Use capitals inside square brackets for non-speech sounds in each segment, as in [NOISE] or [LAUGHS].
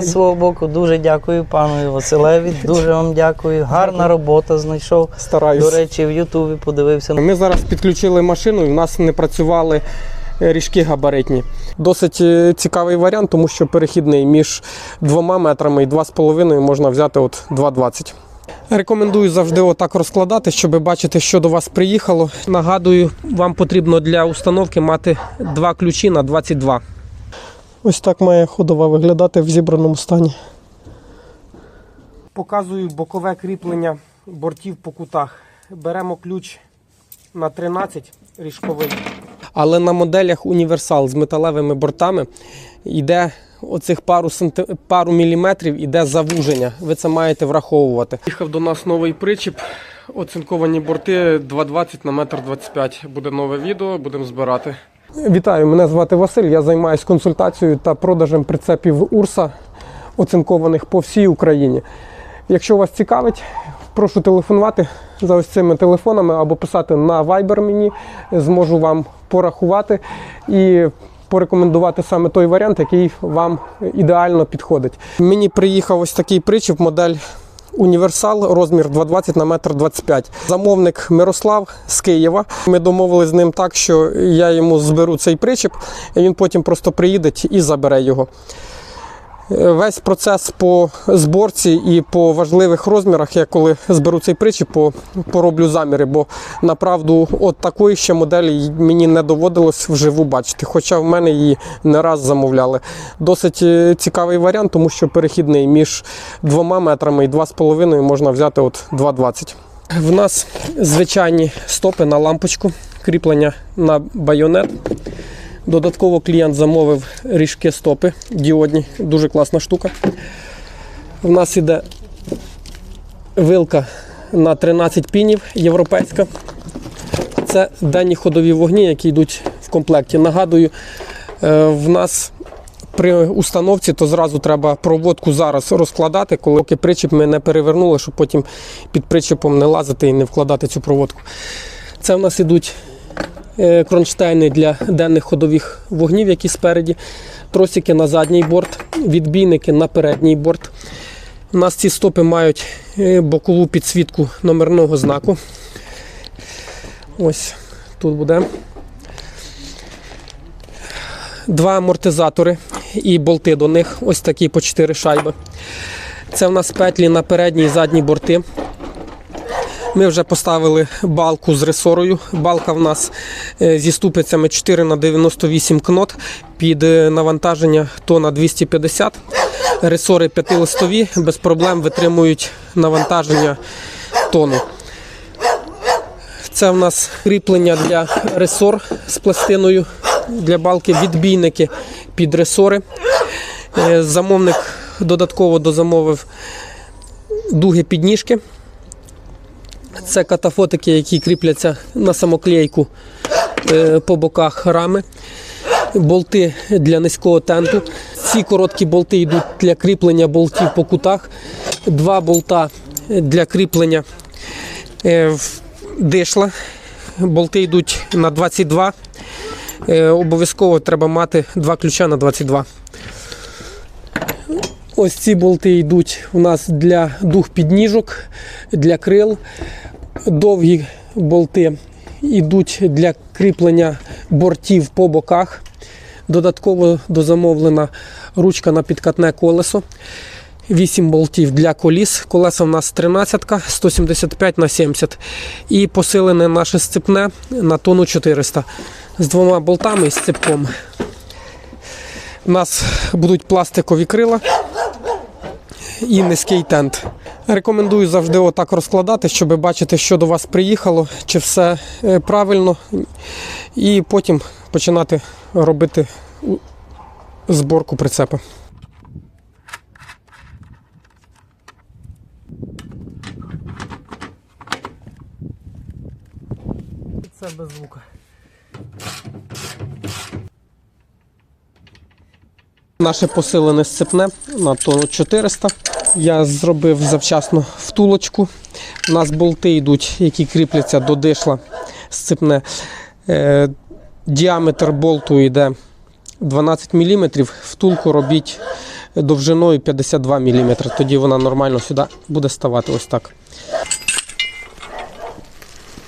З свого боку дуже дякую пану Василеві. Дуже вам дякую. Гарна робота знайшов. Стараюсь. До речі, в Ютубі подивився. Ми зараз підключили машину і в нас не працювали е, ріжки габаритні. Досить е, цікавий варіант, тому що перехідний між двома метрами і 2,5 можна взяти от 2,20. Рекомендую завжди отак розкладати, щоб бачити, що до вас приїхало. Нагадую, вам потрібно для установки мати два ключі на 22. Ось так має ходова виглядати в зібраному стані. Показую бокове кріплення бортів по кутах. Беремо ключ на 13 ріжковий. Але на моделях універсал з металевими бортами йде оцих пару, санти... пару міліметрів іде завуження. Ви це маєте враховувати. Їхав до нас новий причіп. Оцинковані борти 2,20 на 1,25 м. Буде нове відео, будемо збирати. Вітаю, мене звати Василь. Я займаюся консультацією та продажем прицепів Урса, оцинкованих по всій Україні. Якщо вас цікавить, прошу телефонувати за ось цими телефонами або писати на Viber мені. Зможу вам порахувати і порекомендувати саме той варіант, який вам ідеально підходить. Мені приїхав ось такий причіп, модель Універсал, розмір 220 на 1,25 м. Замовник Мирослав з Києва. Ми домовилися з ним так, що я йому зберу цей причіп, і він потім просто приїде і забере його. Весь процес по зборці і по важливих розмірах, я коли зберу цей причіп, пороблю заміри, бо направду от такої ще моделі мені не доводилось вживу бачити, хоча в мене її не раз замовляли. Досить е, цікавий варіант, тому що перехідний між двома метрами і 2,5 можна взяти от 2,20. В нас звичайні стопи на лампочку, кріплення на байонет. Додатково клієнт замовив ріжки стопи діодні, дуже класна штука. У нас іде вилка на 13 пінів європейська. Це денні ходові вогні, які йдуть в комплекті. Нагадую, е, в нас при установці то зразу треба проводку зараз розкладати, коли причіп ми не перевернули, щоб потім під причепом не лазити і не вкладати цю проводку. Це в нас ідуть кронштейни для денних ходових вогнів, які спереді, тросики на задній борт, відбійники на передній борт. У нас ці стопи мають е, бокову підсвітку номерного знаку. Ось тут буде. Два амортизатори і болти до них, ось такі по 4 шайби. Це в нас петлі на передні і задні борти. Ми вже поставили балку з ресорою. Балка в нас е, зі ступицями 4 на 98 кнот під е, навантаження тона 250. Ресори п'ятилистові без проблем витримують навантаження тону. Це в нас кріплення для ресор з пластиною для балки, відбійники під ресори. Е, Замовник додатково дозамовив дуги підніжки. Це катафотики, які кріпляться на самоклейку е, по боках рами. Болти для низького тенту. Ці короткі болти йдуть для кріплення болтів по кутах. Два болта для кріплення е, дишла. Болти йдуть на 22. Е, Обов'язково треба мати два ключа на 22. Ось ці болти йдуть у нас для дух підніжок, для крил. Довгі болти йдуть для кріплення бортів по боках. Додатково дозамовлена ручка на підкатне колесо. 8 болтів для коліс. Колеса в нас 13, 175 на 70. І посилене наше сцепне на тонну 400 з двома болтами і сцепком. У нас будуть пластикові крила і низький тент. Рекомендую завжди отак розкладати, щоб бачити, що до вас приїхало, чи все е, правильно, і потім починати робити зборку прицепа. Це без звука. Наше посилене сцепне на тонну 400. Я зробив завчасно втулочку. У нас болти йдуть, які кріпляться до дишла сцепне. Е, діаметр болту йде 12 мм. Втулку робіть довжиною 52 мм. Тоді вона нормально сюди буде ставати ось так.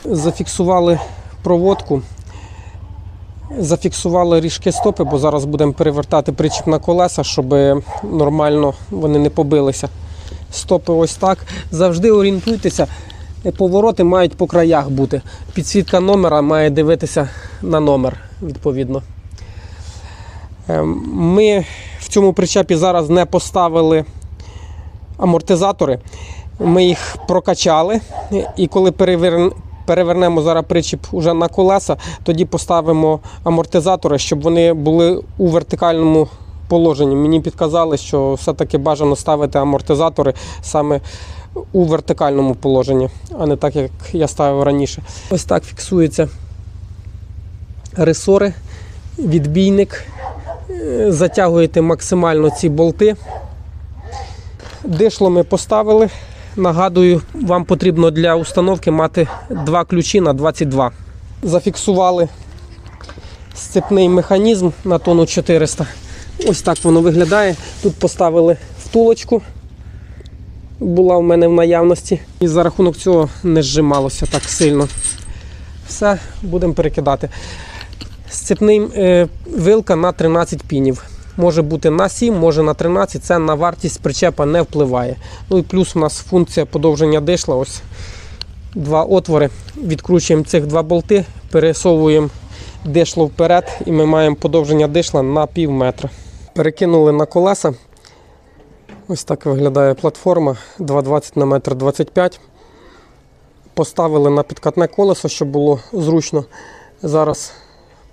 Зафіксували проводку. Зафіксували ріжки стопи, бо зараз будемо перевертати причіп на колеса, щоб нормально вони не побилися. Стопи ось так. Завжди орієнтуйтеся, повороти мають по краях бути. Підсвітка номера має дивитися на номер, відповідно. Ем, Ми в цьому причепі зараз не поставили амортизатори. Ми їх прокачали, і коли перевернемо зараз причіп уже на колеса, тоді поставимо амортизатори, щоб вони були у вертикальному положенні. Мені підказали, що все-таки бажано ставити амортизатори саме у вертикальному положенні, а не так, як я ставив раніше. Ось так фіксуються ресори, відбійник. Е, Затягуєте максимально ці болти. Дишло ми поставили. Нагадую, вам потрібно для установки мати два ключі на 22. Зафіксували сцепний механізм на тонну 400. Ось так воно виглядає. Тут поставили втулочку, була в мене в наявності. І за рахунок цього не зжималося так сильно. Все, будемо перекидати. Сцепний е, вилка на 13 пінів. Може бути на 7, може на 13, це на вартість причепа не впливає. Ну і плюс у нас функція подовження дишла. Ось два отвори. Відкручуємо цих два болти, пересовуємо дишло вперед, і ми маємо подовження дишла на пів метра. Перекинули на колеса. Ось так виглядає платформа 2,20 на 1,25 м. Поставили на підкатне колесо, щоб було зручно. Зараз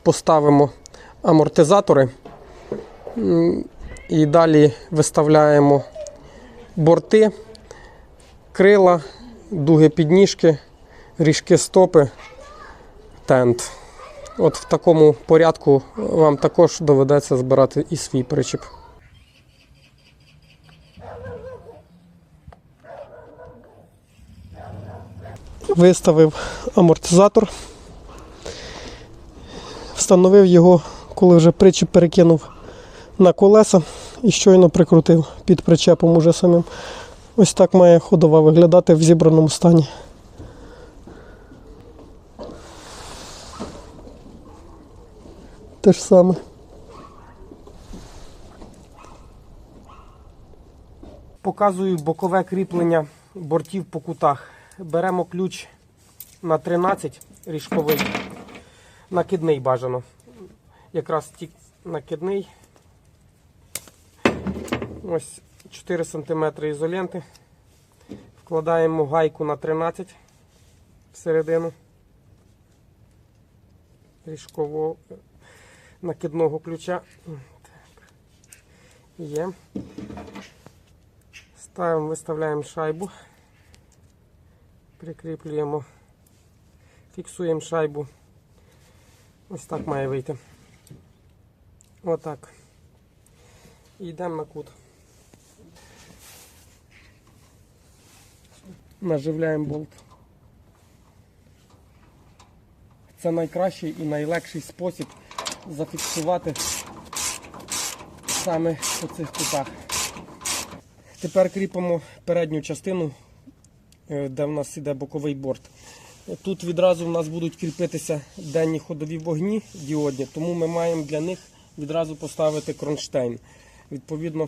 поставимо амортизатори. І далі виставляємо борти, крила, дуги підніжки, ріжки стопи, тент. От в такому порядку вам також доведеться збирати і свій причіп. Виставив амортизатор. Встановив його, коли вже причіп перекинув на колеса і щойно прикрутив під причепом уже самим. Ось так має ходова виглядати в зібраному стані. Те ж саме. Показую бокове кріплення бортів по кутах. Беремо ключ на 13 ріжковий, накидний бажано. Якраз ті накидний. Ось 4 см ізоленти. Вкладаємо гайку на 13 всередину ріжкового накидного ключа. Так. Є. Ставимо, виставляємо шайбу. Прикріплюємо, фіксуємо шайбу. Ось так має вийти. Отак. І йдемо на кут. Наживляємо болт. Це найкращий і найлегший спосіб зафіксувати саме по цих кутах. Тепер кріпимо передню частину, е, де в нас іде боковий борт. Тут відразу в нас будуть кріпитися денні ходові вогні діодні, тому ми маємо для них відразу поставити кронштейн. Відповідно,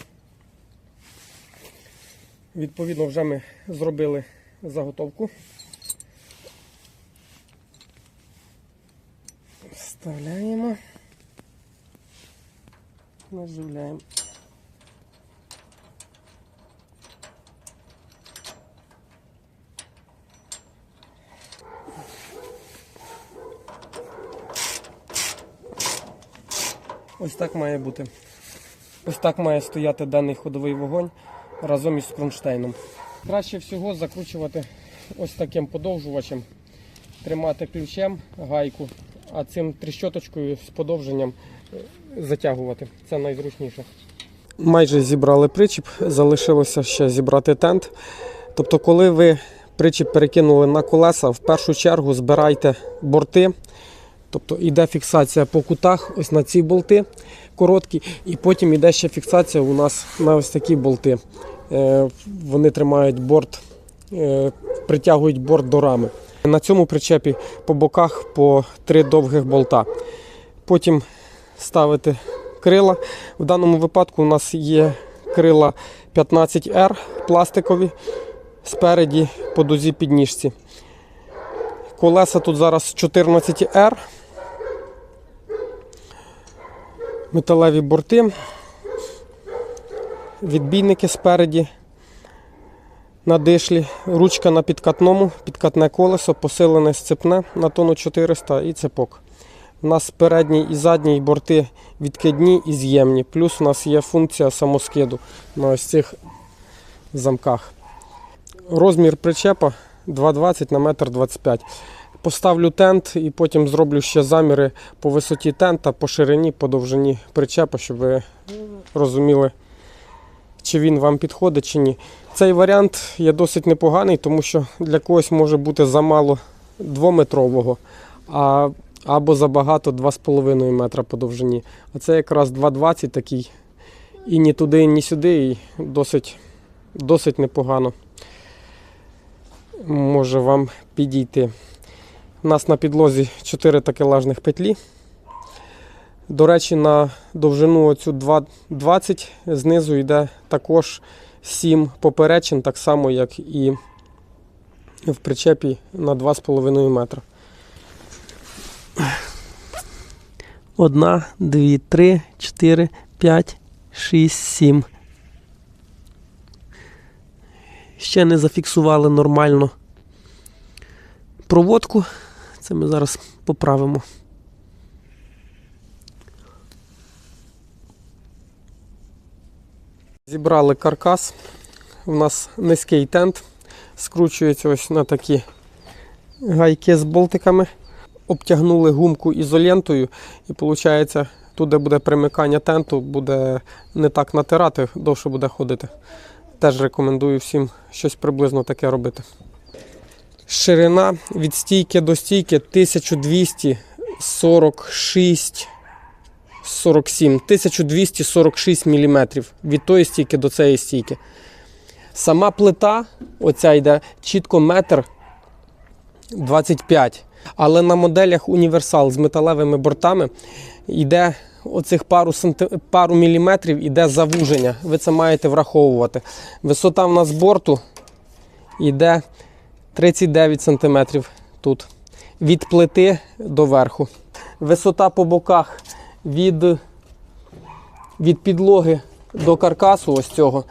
відповідно вже ми зробили заготовку. Вставляємо. Наживляємо. Ось так має бути. Ось так має стояти даний ходовий вогонь разом із кронштейном. Краще всього закручувати ось таким подовжувачем, тримати ключем гайку, а цим тріщоточкою з подовженням е, затягувати. Це найзручніше. Майже зібрали причіп, залишилося ще зібрати тент. Тобто, коли ви причіп перекинули на колеса, в першу чергу збирайте борти, Тобто йде фіксація по кутах, ось на ці болти короткі, і потім йде ще фіксація у нас на ось такі болти. Е, Вони тримають борт, е, притягують борт до рами. На цьому причепі по боках по три довгих болта. Потім ставити крила. В даному випадку у нас є крила 15R пластикові спереді по дузі підніжці. Колеса тут зараз 14R. Металеві борти. Відбійники спереді. На дишлі, ручка на підкатному, підкатне колесо, посилене сцепне на тонну 400 і цепок. У нас передній і задній борти відкидні і з'ємні. Плюс у нас є функція самоскиду на ось цих замках. Розмір причепа 2,20 на 1,25 м. Поставлю тент і потім зроблю ще заміри по висоті тента, по ширині, по довжині причепа, щоб ви розуміли, чи він вам підходить, чи ні. Цей варіант є досить непоганий, тому що для когось може бути замало 2-метрового, а, або забагато 2,5 метра по довжині. А це якраз 2,20 такий. І ні туди, ні сюди, і досить, досить непогано може вам підійти. У нас на підлозі 4 такелажних петлі. До речі, на довжину оцю 2,20 знизу йде також 7 поперечин, так само, як і в причепі на 2,5 метра. Одна, дві, три, чотири, п'ять, шість, сім. Ще не зафіксували нормально проводку. Це ми зараз поправимо. Зібрали каркас. У нас низький тент. Скручується ось на такі гайки з болтиками. Обтягнули гумку ізолентою, і виходить, тут, де буде примикання тенту, буде не так натирати, довше буде ходити. Теж рекомендую всім щось приблизно таке робити. Ширина від стійки до стійки 1246 47, 1246 мм від тої стійки до цієї стійки. Сама плита, оця йде чітко метр 25. Але на моделях універсал з металевими бортами йде оцих пару, санти... пару міліметрів іде завуження. Ви це маєте враховувати. Висота в нас борту йде 39 см тут. Від плити до верху. Висота по боках від, від підлоги до каркасу ось цього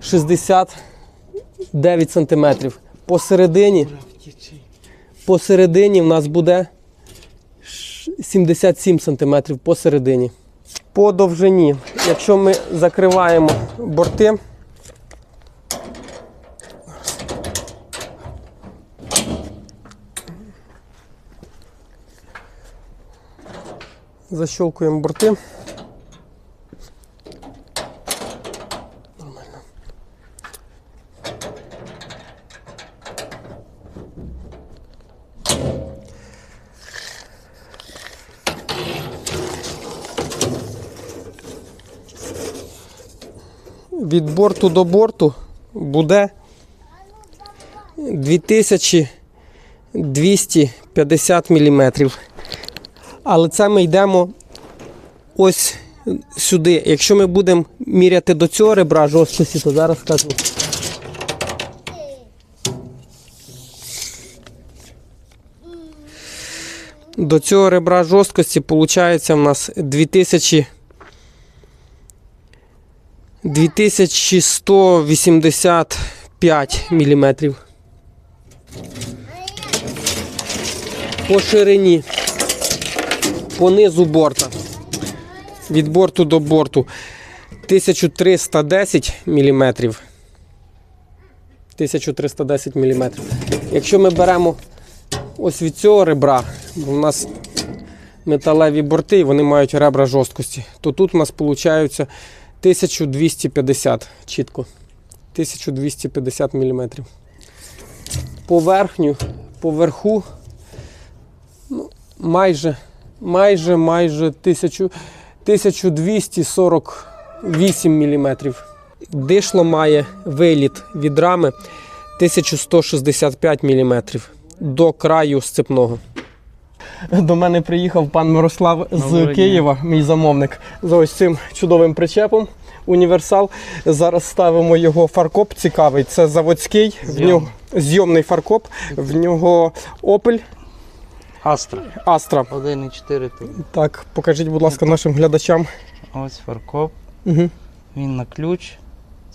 69 см. Посередині, посередині в нас буде 77 см посередині. По довжині, якщо ми закриваємо борти, защелкуємо борти. Нормально. Від борту до борту буде 2250 мм. Але це ми йдемо ось сюди. Якщо ми будемо міряти до цього ребра жорсткості, то зараз скажу. До цього ребра жорсткості виходить в нас 2000 2185 мм. По ширині по низу борта. Від борту до борту 1310 мм. 1310 мм. Якщо ми беремо ось від цього ребра, бо в нас металеві борти вони мають ребра жорсткості, то тут у нас виходить 1250 чітко. 1250 мм. Поверхню, поверху ну, майже майже майже 1000, 1248 мм. Дишло має виліт від рами 1165 мм до краю сцепного. До мене приїхав пан Мирослав з Доброго дня. Києва, мій замовник, за ось цим чудовим причепом. Універсал. Зараз ставимо його фаркоп цікавий. Це заводський, в нього зйомний фаркоп, в нього Opel Астра. Astra. 1,4 тут. Так, покажіть, будь ласка, нашим глядачам. Ось фаркоп. Угу. Він на ключ.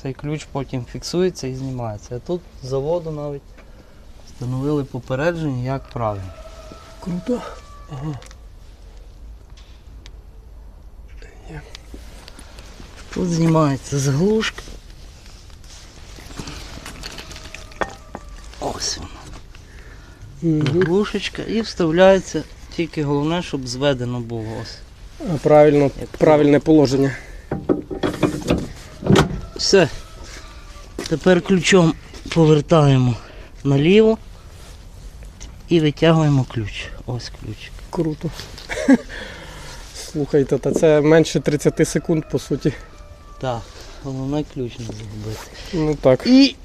Цей ключ потім фіксується і знімається. А тут з заводу навіть встановили попередження, як правильно. Круто. Тут знімається заглушка. Ось Угу. І вставляється. Тільки головне, щоб зведено було. Ось. Правильно, правильне положення. Все. Тепер ключом повертаємо наліво і витягуємо ключ. Ось ключик. Круто. [LAUGHS] Слухайте, та це менше 30 секунд, по суті. Так, головне ключ не загубити. Ну так. І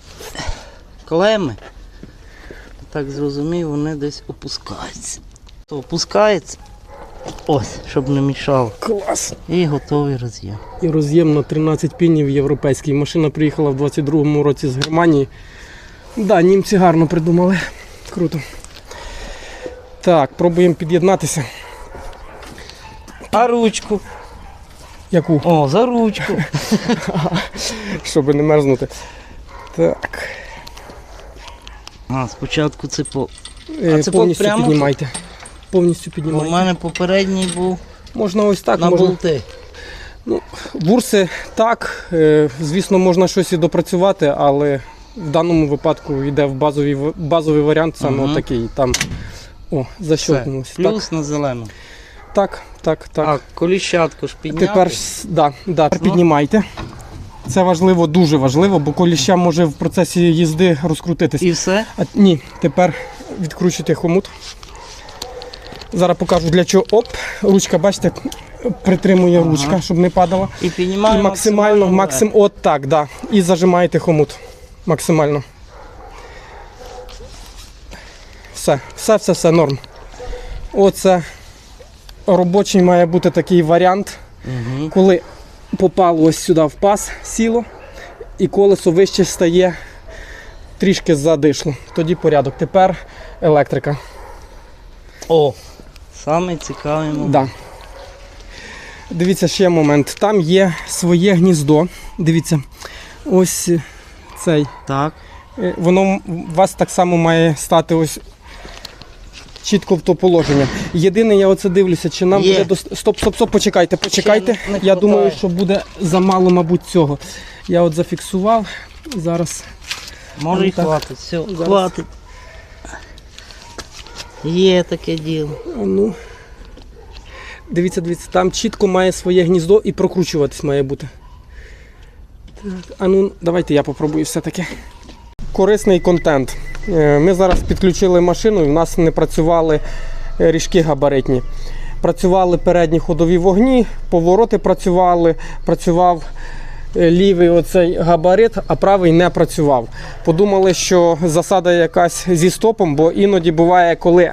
клеми, так зрозумів, вони десь опускаються. То опускається. Ось, щоб не мішало. Клас. І готовий роз'єм. І роз'єм на 13 пінів європейський. Машина приїхала в 22-му році з Германії. Да, німці гарно придумали. Круто. Так, пробуємо під'єднатися. А ручку? Яку? О, за ручку. [LAUGHS] Щоб не мерзнути. Так. А, спочатку це. Е, А це повністю прямо? піднімайте. Повністю У піднімайте. мене попередній був Можна ось так, на можна. болти. Бурси так, е, звісно, можна щось і допрацювати, але в даному випадку йде в базовий, в- базовий варіант, саме Мгм. такий. Там о, Все. защелкнулося. Так, Плюс на зелену. так, так, так. А, коліщатку ж підняти. Тепер с- да, да, Ну. піднімайте. Це важливо, дуже важливо, бо коліща може в процесі їзди розкрутитись. І все. А, ні, тепер відкручуйте хомут. Зараз покажу для чого. Оп, ручка, бачите, притримує Ага. ручка, щоб не падала. І піднімаємо І максимально, вверх. максим, от так, да. І зажимаєте хомут. Максимально. Все, все, все, все, норм. Оце робочий має бути такий варіант, Мгм. коли попало ось сюди в паз, сіло, і колесо вище стає трішки задишло. Тоді порядок. Тепер електрика. О, саме цікавий момент. Да. Дивіться, ще момент. Там є своє гніздо. Дивіться, ось цей. Так. Е, Воно у вас так само має стати ось чітко в то положення. Єдине, я оце дивлюся, чи нам Є. буде дост... Стоп, стоп, стоп, почекайте, почекайте. не я думаю, що буде замало, мабуть, цього. Я от зафіксував. Зараз. Може і так. хватить. Все, Зараз. хватить. Є таке діло. А Ну. Дивіться, дивіться, там чітко має своє гніздо і прокручуватись має бути. Так, а ну, давайте я попробую все-таки. Корисний контент. Е, Ми зараз підключили машину, і в нас не працювали е, ріжки габаритні. Працювали передні ходові вогні, повороти працювали, працював е, лівий оцей габарит, а правий не працював. Подумали, що засада якась зі стопом, бо іноді буває, коли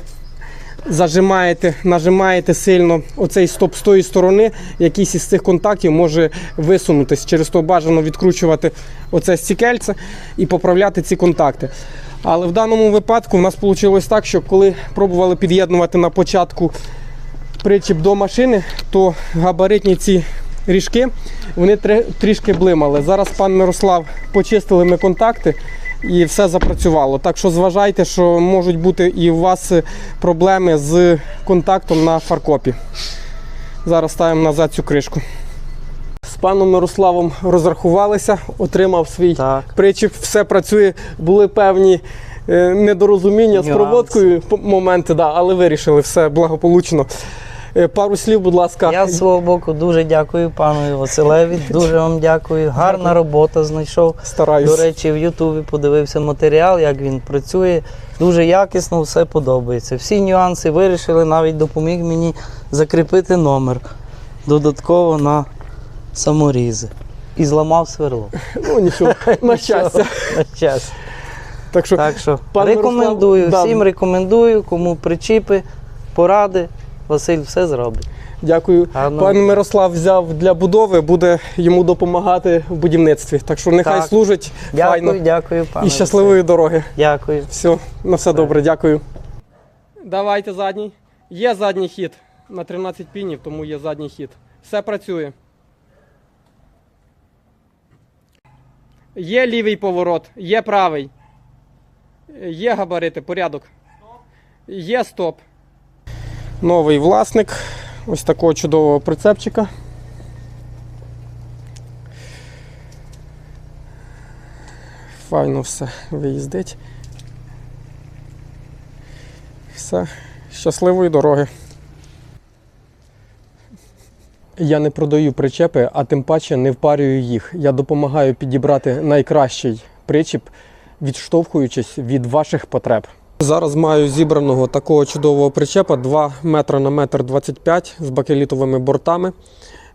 зажимаєте, нажимаєте сильно оцей стоп з тої сторони, якийсь із цих контактів може висунутись. Через то бажано відкручувати оце стікельце і поправляти ці контакти. Але в даному випадку в нас вийшло так, що коли пробували під'єднувати на початку причіп до машини, то габаритні ці ріжки вони трішки блимали. Зараз пан Мирослав почистили ми контакти і все запрацювало. Так що зважайте, що можуть бути і у вас проблеми з контактом на фаркопі. Зараз ставимо назад цю кришку. З паном Мирославом розрахувалися, отримав свій Так. причіп, все працює. Були певні е, недорозуміння з проводкою моменти, да, але вирішили все благополучно. Е, Пару слів, будь ласка. Я з свого боку дуже дякую пану Василеві. Дуже вам дякую. Гарна робота знайшов. Стараюсь. До речі, в Ютубі подивився матеріал, як він працює. Дуже якісно, все подобається. Всі нюанси вирішили, навіть допоміг мені закріпити номер додатково на саморізи. І зламав сверло. Ну [LAUGHS] нічого, на щастя. На щастя. Так що, Так що рекомендую, Мирослав, да. всім рекомендую, кому причіпи, поради. Василь все зробить. дякую. Гарно. Пан Мирослав взяв для будови, буде йому допомагати в будівництві. Так що нехай Так. служить Дякую, файно. дякую, пане. І щасливої дороги. Дякую. Все, на все добре, дякую. Давайте задній. Є задній хід на 13 пінів, тому є задній хід. Все працює. Є лівий поворот, є правий. Є габарити, порядок. Є стоп. Новий власник ось такого чудового прицепчика. Файно все виїздить. Все, щасливої дороги. Я не продаю причепи, а тим паче не впарюю їх. Я допомагаю підібрати найкращий причіп, відштовхуючись від ваших потреб. Зараз маю зібраного такого чудового причепа 2 метри на метр 25 з бакелітовими бортами,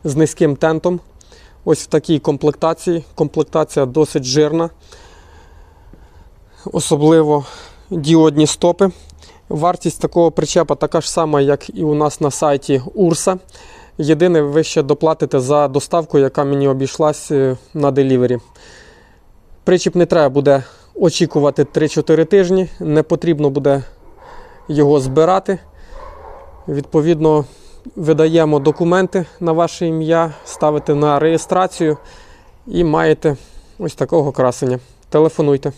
з низьким тентом. Ось в такій комплектації. Комплектація досить жирна. Особливо діодні стопи. Вартість такого причепа така ж сама, як і у нас на сайті Урса. Єдине, ви ще доплатите за доставку, яка мені обійшлась е, на делівері. Причіп не треба буде очікувати 3-4 тижні, не потрібно буде його збирати. Відповідно, видаємо документи на ваше ім'я, ставите на реєстрацію і маєте ось такого красення. Телефонуйте.